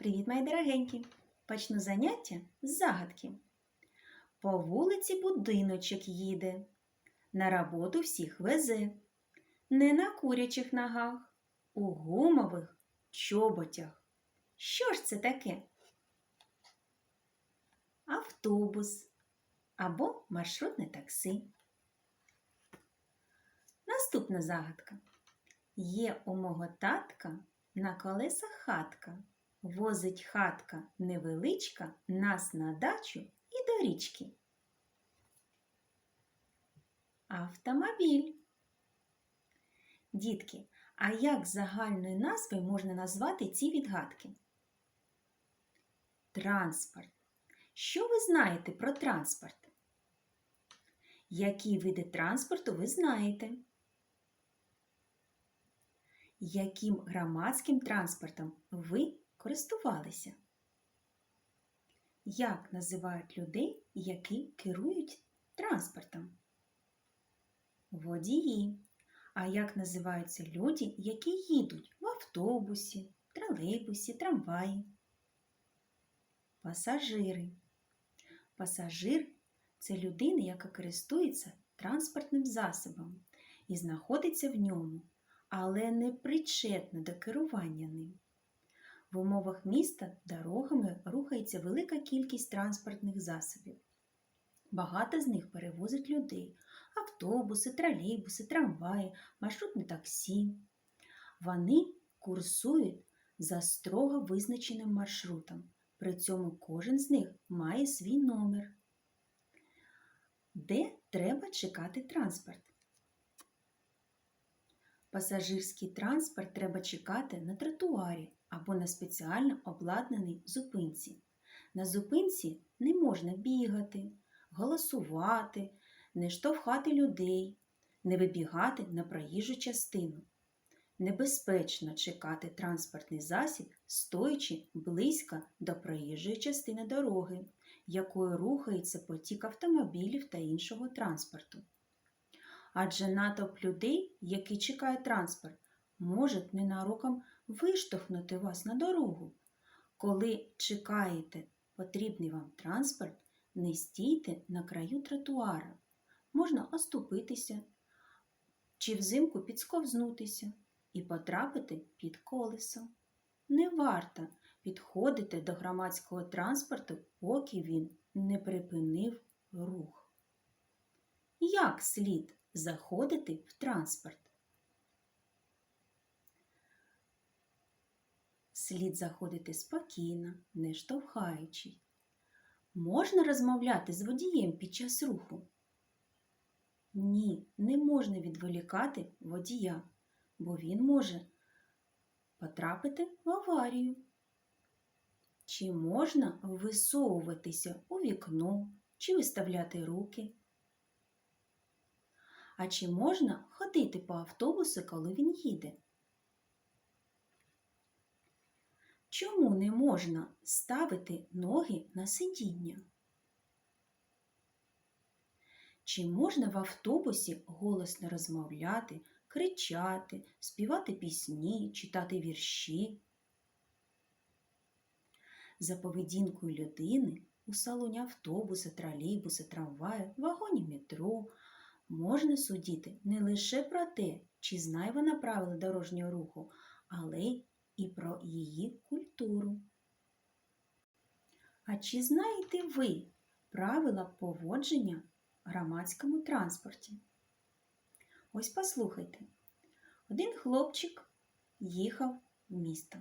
Привіт, мої дорогенькі! Почну заняття з загадки. По вулиці будиночок їде, на роботу всіх везе, не на курячих ногах, у гумових чоботях. Що ж це таке? Автобус або маршрутне такси. Наступна загадка. Є у мого татка на колесах хатка. Возить хатка невеличка нас на дачу і до річки. Автомобіль. Дітки, а як загальною назвою можна назвати ці відгадки? Транспорт. Що ви знаєте про транспорт? Які види транспорту ви знаєте? Яким громадським транспортом ви користувалися? Як називають людей, які керують транспортом? Водії. А як називаються люди, які їдуть в автобусі, тролейбусі, трамваї? Пасажири. Пасажир це людина, яка користується транспортним засобом і знаходиться в ньому, але не причетна до керування ним. В умовах міста дорогами рухається велика кількість транспортних засобів. Багато з них перевозять людей автобуси, тролейбуси, трамваї, маршрутне таксі. Вони курсують за строго визначеним маршрутом. При цьому кожен з них має свій номер. Де треба чекати транспорт? Пасажирський транспорт треба чекати на тротуарі або на спеціально обладнаній зупинці. На зупинці не можна бігати, голосувати, не штовхати людей, не вибігати на проїжджу частину. Небезпечно чекати транспортний засіб, стоячи близько до проїжджої частини дороги, якою рухається потік автомобілів та іншого транспорту. Адже натовп людей, які чекають транспорт, можуть ненароком виштовхнути вас на дорогу. Коли чекаєте потрібний вам транспорт, не стійте на краю тротуара. Можна оступитися чи взимку підсковзнутися і потрапити під колесо. Не варто підходити до громадського транспорту, поки він не припинив рух. Як слід заходити в транспорт? Слід заходити спокійно, не штовхаючись. Можна розмовляти з водієм під час руху? Ні, не можна відволікати водія, бо він може потрапити в аварію. Чи можна висовуватися у вікно чи виставляти руки? А чи можна ходити по автобусу, коли він їде? Чому не можна ставити ноги на сидіння? Чи можна в автобусі голосно розмовляти, кричати, співати пісні, читати вірші? За поведінкою людини у салоні автобуса, тролейбуса, трамваю, вагоні метро можна судити не лише про те, чи знає вона правила дорожнього руху, але і про її культуру. А чи знаєте ви правила поводження в громадському транспорті? Ось послухайте. Один хлопчик їхав в місто.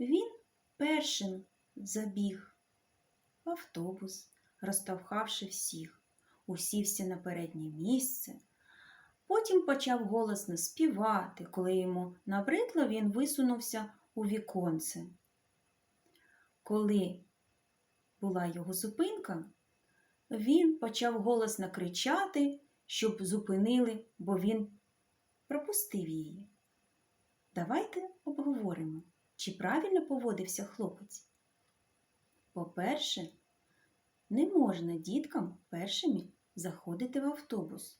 Він першим забіг в автобус, розтовхавши всіх, усівся на переднє місце. Потім почав голосно співати, коли йому набридло, він висунувся у віконце. Коли була його зупинка, він почав голосно кричати, щоб зупинили, бо він пропустив її. Давайте обговоримо, чи правильно поводився хлопець. По-перше, не можна діткам першими заходити в автобус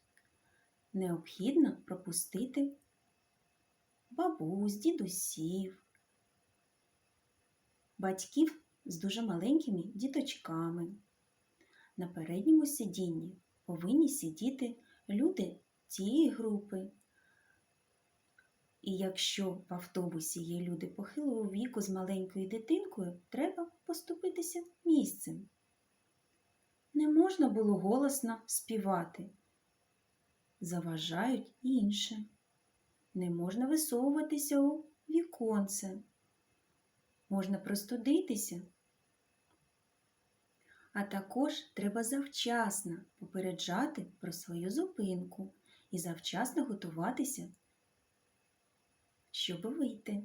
необхідно пропустити бабусь, дідусів, батьків з дуже маленькими діточками. На передньому сидінні повинні сидіти люди цієї групи. І якщо в автобусі є люди похилого віку з маленькою дитинкою, треба поступитися місцем. Не можна було голосно співати. Заважають інше. Не можна висовуватися у віконце. Можна простудитися. А також треба завчасно попереджати про свою зупинку і завчасно готуватися, щоб вийти.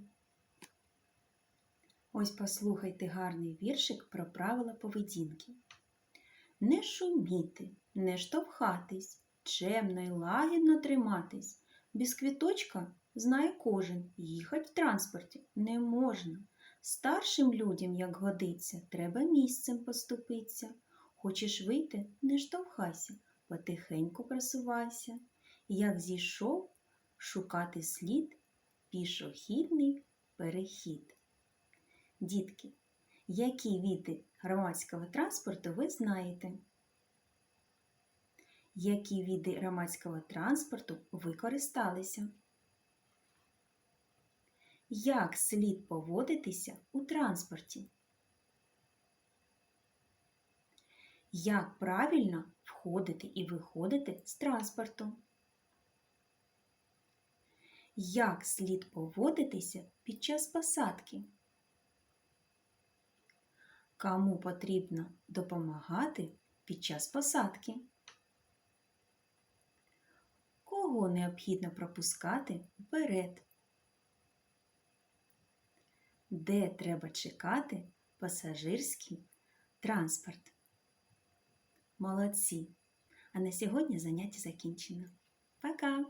Ось послухайте гарний віршик про правила поведінки. Не шуміти, не штовхатись, чемно й лагідно триматись. Без квіточка знає кожен, їхать в транспорті не можна. Старшим людям, як годиться, треба місцем поступитися. Хочеш вийти, не штовхайся, потихеньку просувайся. Як зійшов, шукати слід, пішохідний перехід. Дітки, які види громадського транспорту ви знаєте? Які види громадського транспорту ви користалися? Як слід поводитися у транспорті? Як правильно входити і виходити з транспорту? Як слід поводитися під час посадки? Кому потрібно допомагати під час посадки? Кого необхідно пропускати вперед? Де треба чекати пасажирський транспорт? Молодці! А на сьогодні заняття закінчено. Пока!